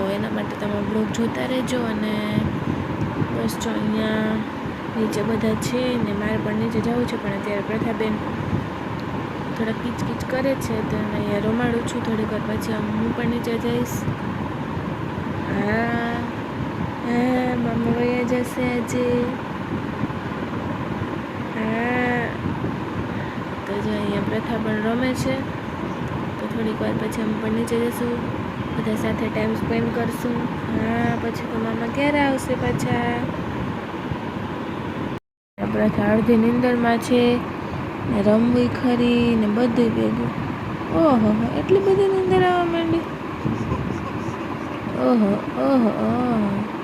તો એના માટે તમે બ્લોગ જોતા રહેજો અને બસ જો અહીંયા નીચે બધા છે ને મારે પણ નીચે જવું છે, પણ અત્યારે પ્રથાબેન થોડા કીચકીચ કરે છે, તો એને અહીંયા રમાડું છું. થોડીક વાર પછી હું પણ નીચે જઈશ. હા હા, મામા વયા જશે આજે. હા, તો જો અહીંયા પ્રથા પણ રમે છે, તો થોડીક વાર પછી અમે પણ નીચે જઈશું બધા સાથે ટાઈમ સ્પેન્ડ કરશું. હા, પછી તો મામા ક્યારે આવશે પાછા. આપણા અડધી નિંદરમાં છે. ને રમવી ખરી ને બધું ભેગું. ઓહો એટલી બધી નિંદર આવવા માંડી. ઓહો ઓહો ઓહો.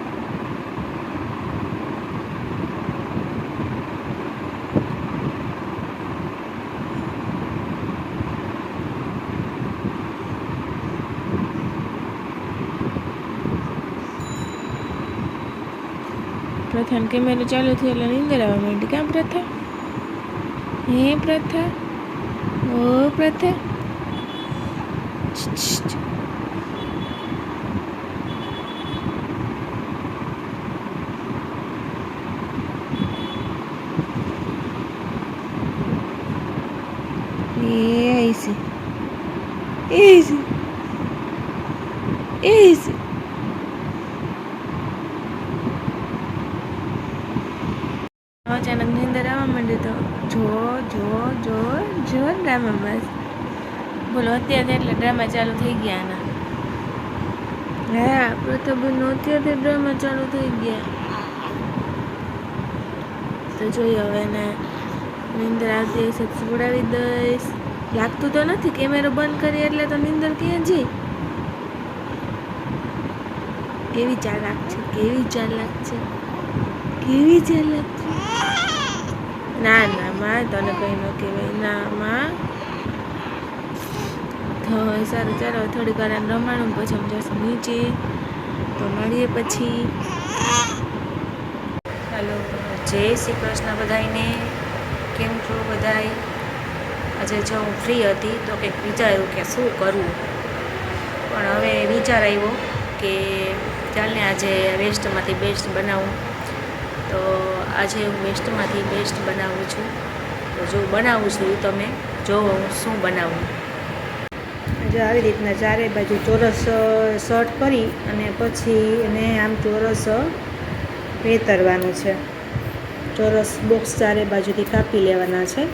પ્રથાને કેમેરો ચાલુ થયો એટલે નીંદર આવવા માંડી કાં પ્રથા હે પ્રથા ઓ પ્રથા છ, છ, છ. એ આઈસી એસી એસી અચાનક નીંદર આવવા માંડી તો જો જો જો જો ડ્રામા બસ બોલો, અત્યારે એટલે ડ્રામા ચાલુ થઈ ગયા ના હા પ્રતાપનો અત્યારથી ડ્રામા ચાલુ થઈ ગયા. તો જોઈએ હવે એને. નિંદર આવતી હશે તો સુવડાવી દઈશ. લાગતું તો નથી કેમેરો બંધ કરી એટલે તો નિંદર ક્યાં જઈ કેવી ચાલાક છે, કેવી ચાલાક છે, કેવી ચાલાક ના ના, માં, તને કંઈ ન કહેવાય. ના, માં. સારું, ચાલો થોડીક વાર રમાણું પછી અમે જશું નીચે. તો મળીએ પછી. હલો, જય શ્રી કૃષ્ણ બધાને કેમ છો બધાય? આજે જો હું ફ્રી હતી તો કંઈક વિચાર્યું કે શું કરવું પણ હવે વિચાર આવ્યો કે ચાલને આજે વેસ્ટમાંથી બેસ્ટ બનાવું. તો આજે હું વેસ્ટમાંથી બેસ્ટ બનાવું છું. તો જો બનાવું છું એ તમે જોવો હું શું બનાવું. જો આવી રીતના ચારે બાજુ ચોરસ શર્ટ કરી અને પછી એને આમ ચોરસ વેતરવાનું છે. ચોરસ બોક્સ ચારે બાજુથી કાપી લેવાના છે.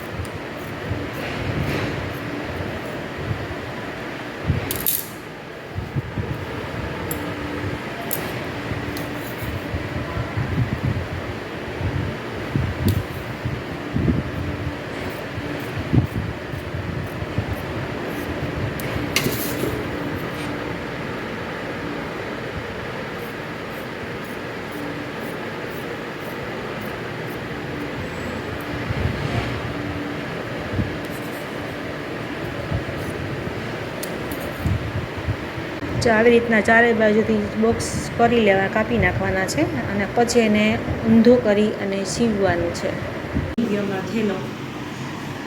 આવી રીતના ચારે બાજુથી બોક્સ કરી લેવા કાપી નાખવાના છે અને પછી એને ઊંધું કરી અને સીવવાનું છે. સીવ્યોમાં થેલો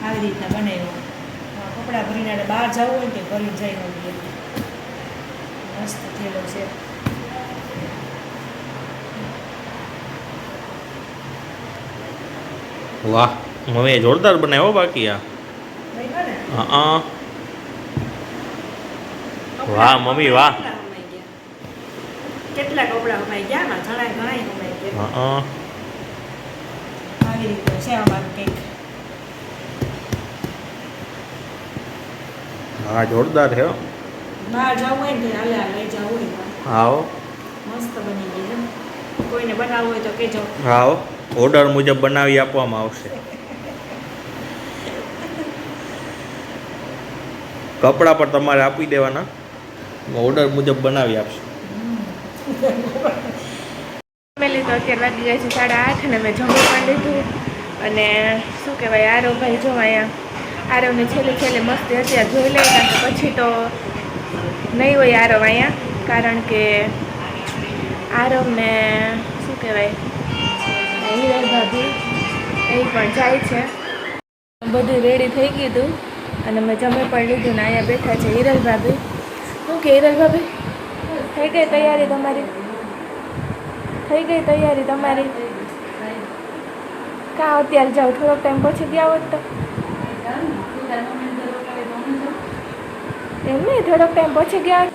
આવી રીતના બનાવ્યો. કપડાં ભરીને આપણે બહાર જવું હોય ને ભરી જઈ શકીએ મસ્ત થેલો છે. વાહ હવે જોરદાર બનાવ્યો બાકી આ. હા. વાહ, મમ્મી, વાહ. કેટલા કપડા કમાઈ ગયા માં ઘણા ઘણા કમાઈ ગયા. હા આવી રીતે છે અમારું કંઈક. હા જોરદાર છે હો. બહાર જવું હોય ને તો હાલે હાલે લઈ જવું હોય તો. હા મસ્ત બની ગઈ છે. કોઈને બનાવવું હોય તો કહેજો. હા. ઓર્ડર મુજબ બનાવી આપવામાં આવશે. કપડાં પણ તમારે આપી દેવાના. ઓર્ડર મુજબ બનાવી આપશે. ફેમિલી તો અત્યારે વાગી ગયા છે સાડા આઠ મેં જમી પણ લીધું. અને શું કહેવાય આરવ ભાઈ જો અહીંયા, આરવને છેલ્લે છેલ્લે મસ્તી અત્યારે જોઈ લે, કારણ કે પછી તો નહીં હોય આરવ અહીંયા. કારણ કે આરવને, શું કહેવાય હિરલ ભાભી એ પણ જાય છે. બધું રેડી થઈ ગયું હતું. અને મેં જમી પણ લીધું ને અહીંયા બેઠા છે હિરલ ભાભી. કે હિરલ ભાભી? થઈ ગઈ તૈયારી તમારી. થઈ ગઈ તૈયારી તમારી. કાં અત્યારે જાઓ? થોડોક ટાઈમ પછી ગયા હોત તો. એમ નહીં થોડોક ટાઈમ પછી ગયા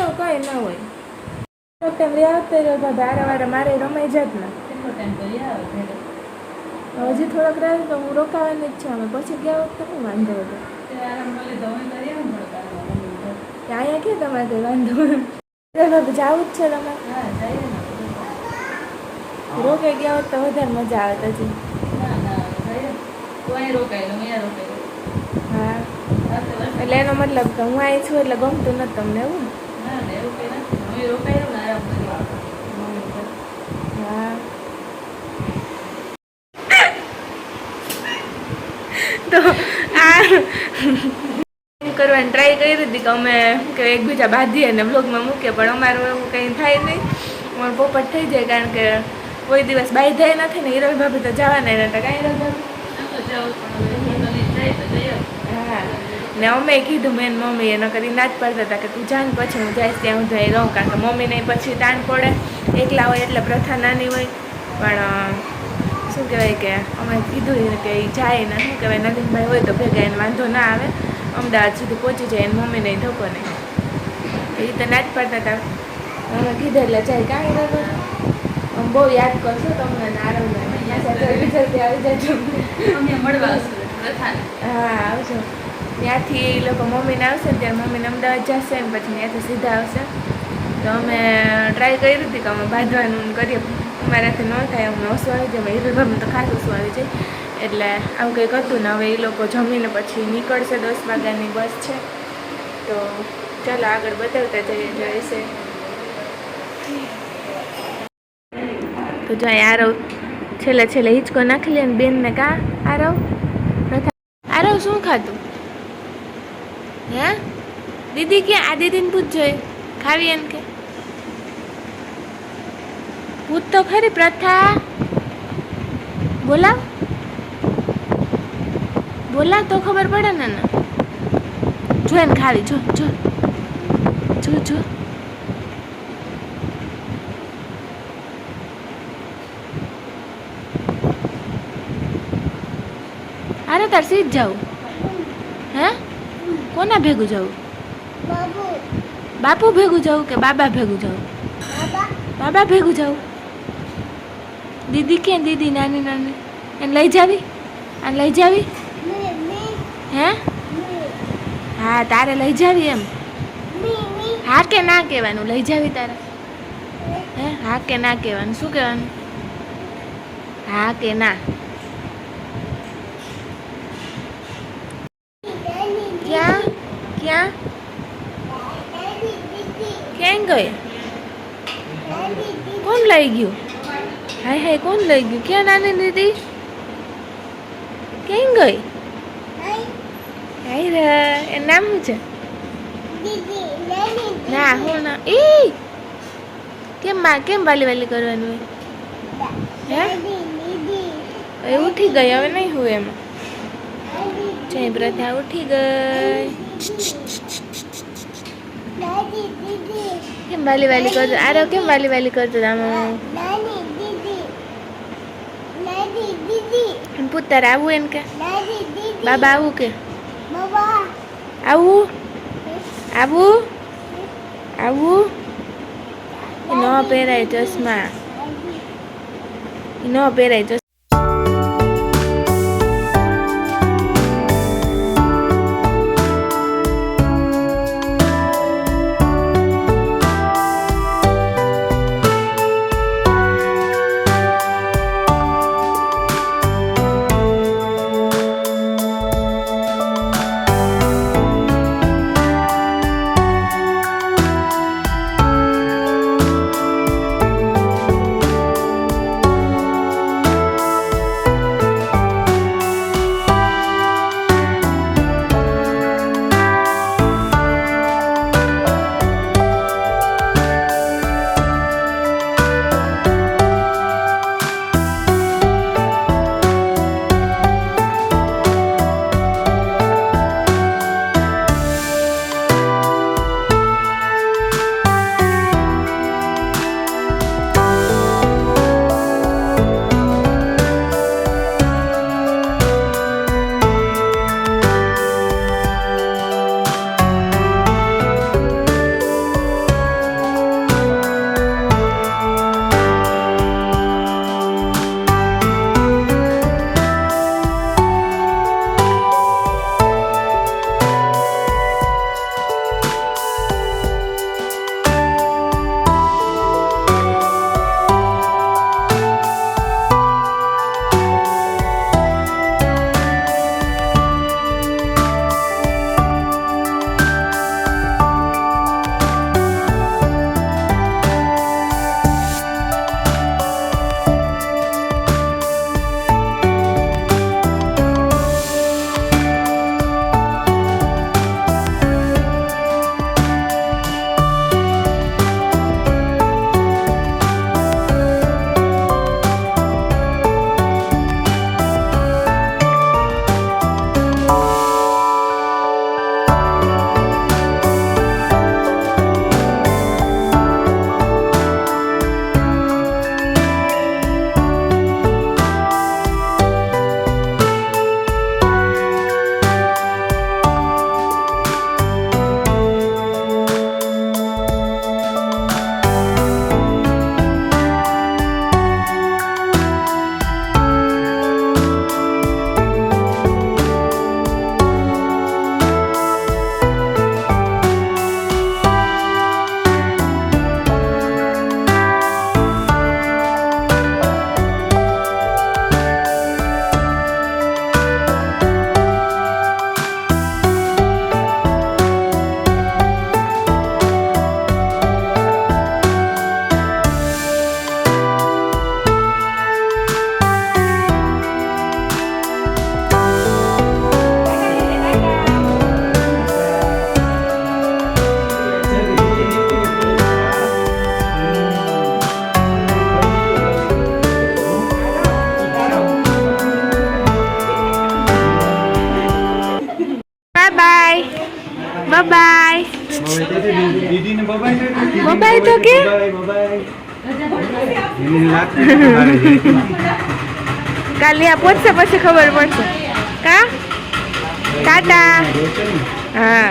એવું કંઈ ના હોય. થોડોક ટાઈમ રહ્યા હોત તો આરે વારે મારે રમાઈ જાત ને. હજી થોડોક રહે તો હું રોકાવાની જ છે અમે પછી ગયા હોત. તો શું વાંધો હતો અહીંયા કે તમારે તે વાંધો જવું જ છે તમે રોકાઈ ગયા હોત તો વધારે મજા આવે હજી. હા એટલે એનો મતલબ કે હું આવી છું એટલે ગમતું નથી તમને એવું હા તો આ એમ કરવાની ટ્રાય કરી હતી કે અમે કે એકબીજા બાંધીએ અને બ્લોગમાં મૂકીએ. પણ અમારું એવું કંઈ થાય નહીં. અમારું પોપટ થઈ જાય કારણ કે કોઈ દિવસ બાંધાય નથી ને હિરલ ભાભી તો જવાના નતા. કાંઈ હિરલ ભાભી હા. ને અમે કીધું મેન મમ્મી મમ્મીએ ન કરી ના જ પાડતા હતા કે તું જાન પછી હું જઈશ, ત્યાં હું જઈ રહું. કારણ કે મમ્મીને પછી તાણ પડે. એકલા હોય એટલે પ્રથા નાની હોય. પણ શું કહેવાય કે અમે કીધું કે જાય ને શું કહેવાય, નવીનભાઈ હોય તો ભેગા એને વાંધો ના આવે. અમદાવાદ સુધી પહોંચી જાય એને મમ્મીને ધોકો નહીં. એ તો ના જ પાડતા હતા. અમે કીધું એટલે જાય કાંઈ કરો આમ બહુ યાદ કરશો તમને નારવને હા આવજો. ત્યાંથી એ લોકો મમ્મીને આવશે ને ત્યારે મમ્મીને અમદાવાદ જશે ને પછી ત્યાંથી સીધા આવશે. તો અમે ટ્રાય કરી હતી કે અમે બાંધવાનું કરીએ. અમારાથી ન થાય અમને ઓછું આવી જાય. હિરલભાઈ તો ખાસ ઓછું આવી જાય. એટલે આવું કંઈક હતું ને હવે એ લોકો જમીને પછી નીકળશે દસ વાગ્યાની બસ છે. તો ચાલો આગળ બતાવતા જઈએ જઈશે તો જો આરવ છેલ્લે છેલ્લે હિંચકો નાખી લે બેનને કા આરવ? આરવ, શું ખાતું હે? દીદી કે આ દીદીને પૂછજો ખાવી એમ કે? પૂછ તો ખરી પ્રથા. બોલાવ. બોલાવ તો ખબર પડે ને ને જો એને ખાવી જો જો જો જો. અરે તાર સીધ જાવ હે? કોના ભેગું જવું બાપુ ભેગું જવું કે બાબા ભેગું જવું બાબા. ભેગું જવું દીદી કે દીદી નાની નાની. એને લઈ જાવી? આને લઈ જાવી? હે? હા, તારે લઈ જાવી એમ. હા કે ના કહેવાનું? લઈ જાવી તારે. હે? હા કે ના કહેવાનું? શું કહેવાનું? હા કે ના. ક્યાં? ક્યાં? ક્યાં ગઈ? કોણ લઈ ગયું? હાય હાય, કોણ લઈ ગયું? ક્યાં નાની દીદી? ક્યાં ગઈ? હાય રે એ નામ છે? ના હું ના. એ કેમ માં કેમ વાલી વાલી કરવાનું? હે? એ ઉઠી ગઈ હવે નહીં હું એમાં. જય પ્રથા ઉઠી ગઈ. કેમ વાલી વાલી કરતો? આરો કેમ વાલી વાલી કરતો આમ પુત્તર આવું એમ કે? બાબા આવું કે? આવું? આવું? આવું? ન પહેરાય ચશ્મા. ન પહેરાય ચશ્મા. કાલે આ પહોંચશે પછી ખબર પડશે. કા? ટાટા હા.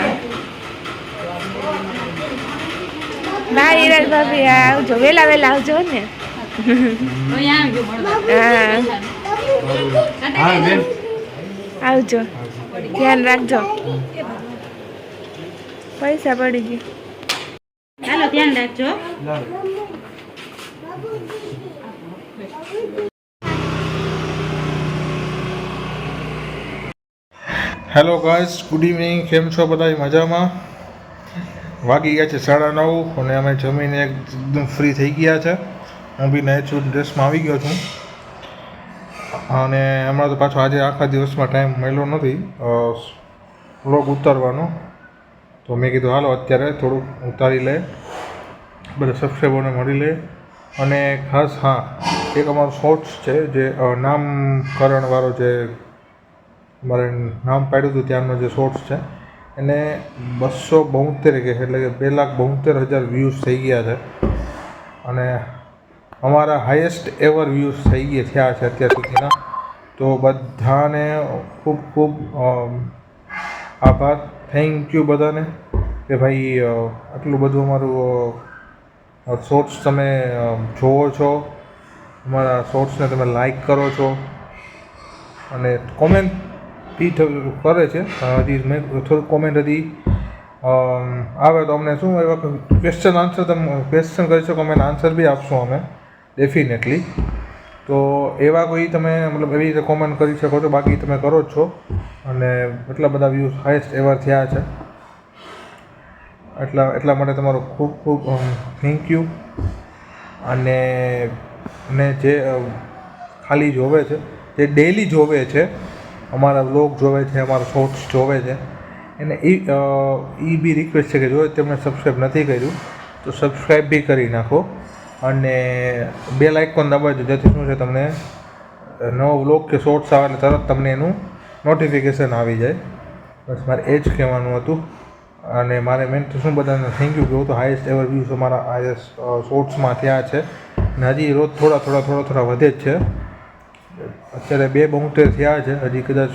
બાય હિરલ ભાભી હા, આવજો. વેલા વેલા આવજો ને. આવજો. ધ્યાન રાખજો. પૈસા પડી ગયા. ચાલો ધ્યાન રાખજો. હેલો ગાઈસ ગુડ ઇવનિંગ કેમ છો બધા મજામાં? વાગી ગયા છે સાડા નવ અને અમે જમીને એકદમ ફ્રી થઈ ગયા છે. હું બી નેચરલ ડ્રેસમાં આવી ગયો છું. અને હમણાં તો પાછો આજે આખા દિવસમાં ટાઈમ મળ્યો નથી. વ્લોગ ઉતારવાનો. તો મેં કીધું, હાલો, અત્યારે થોડુંક ઉતારી લે. બધા સબસ્ક્રાઈબરને મળી લે. અને ખાસ, હા, એક અમારો શોર્ટ્સ છે, જે નામકરણવાળો જે મારે નામ પાડ્યું હતું ત્યારનો જે શોર્ટ્સ છે. એને બસો બોતેર કે એટલે કે બે લાખ બોતેર હજાર વ્યૂઝ થઈ ગયા છે. અને અમારા હાઈએસ્ટ એવર વ્યૂઝ થઈ ગયા થયા છે અત્યાર સુધીના. તો બધાને ખૂબ ખૂબ આભાર. થેન્ક યુ બધાને. કે ભાઈ આટલું બધું અમારું શોર્ટ્સ તમે જોવો છો. અમારા શોર્ટ્સને તમે લાઈક કરો છો. અને કોમેન્ટ બી કરે છે. હજી મેં થોડુંક કોમેન્ટ હજી આવે તો અમને શું એવા ક્વેશ્ચન આન્સર તમે ક્વેશ્ચન કરી શકો, અમે આન્સર બી આપશું અમે ડેફિનેટલી તો એવા કોઈ તમે, મતલબ એવી રીતે કોમેન્ટ કરી શકો છો, બાકી તમે કરો જ છો. અને એટલા બધા વ્યૂઝ હાઈએસ્ટ એવર થયા છે. એટલા એટલા માટે તમારો ખૂબ ખૂબ થેન્ક યુ અને અને જે ખાલી જોવે છે, જે ડેલી જોવે છે અમારા વ્લોગ જોવે છે, અમારા શોર્ટ્સ જોવે છે. એને એ એ બી રિક્વેસ્ટ છે કે જો તેમણે સબસ્ક્રાઈબ નથી કર્યું, તો સબસ્ક્રાઈબ બી કરી નાખો. અને બે લાઇક પણ દબાવજો જેથી શું છે તમને, નવો વ્લોગ કે શોર્ટ્સ આવે એટલે તરત તમને એનું નોટિફિકેશન આવી જાય. બસ મારે એ જ કહેવાનું હતું. અને મારે મેન તો શું બધાને થેન્ક યુ કહું તો હાઈએસ્ટ એવર વ્યૂઝ અમારા હાઈએસ્ટ શોર્ટ્સમાં થયા છે. અને હજી રોજ થોડા થોડા થોડા થોડા વધે જ છે. અત્યારે બે બોતેર થયા છે, હજી કદાચ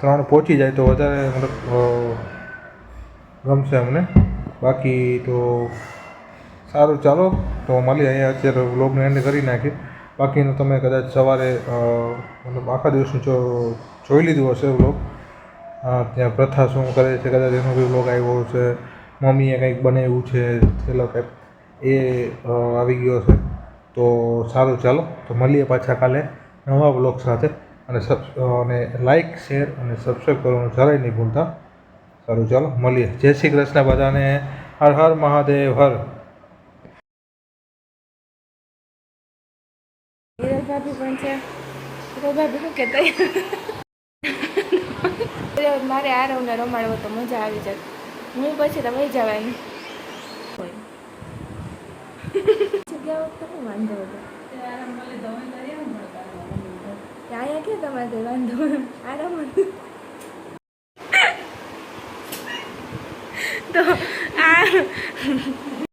ત્રણ પહોંચી જાય તો વધારે મતલબ ગમશે અમને. બાકી તો સારું ચાલો, તો મળી અહીંયા અત્યારે વ્લોગને એન્ડ કરી નાખીએ. બાકીનું તમે કદાચ સવારે મતલબ આખા દિવસનું જો, જોઈ લીધું હશે વ્લોગ. ત્યાં પ્રથા શું કરે છે, કદાચ એનો બી વ્લોગ આવ્યો છે મમ્મીએ કંઈક બનાવ્યું છે, પેલો કંઈક, એ આવી ગયો છે તો સારું ચાલો, તો મળીએ પાછા કાલે. નવા બ્લોગ સાથે. અને સબ અને લાઇક શેર અને સબસ્ક્રાઈબ કરવાનું જરાય નહીં ભૂલતા. સારું ચાલો મળીએ. જય શ્રી કૃષ્ણ બધાને. હર હર મહાદેવ હર. મારે ભાભી પણ છે. હિરલ ભાભી શું કહેતા મારે આરવને રમાડવો તો મજા આવી જાય. હું પછી તમે જવાની જગ્યાઓ તો વાંધો હતો. અહીંયા કે તમારે વાંધો આરામ. તો આ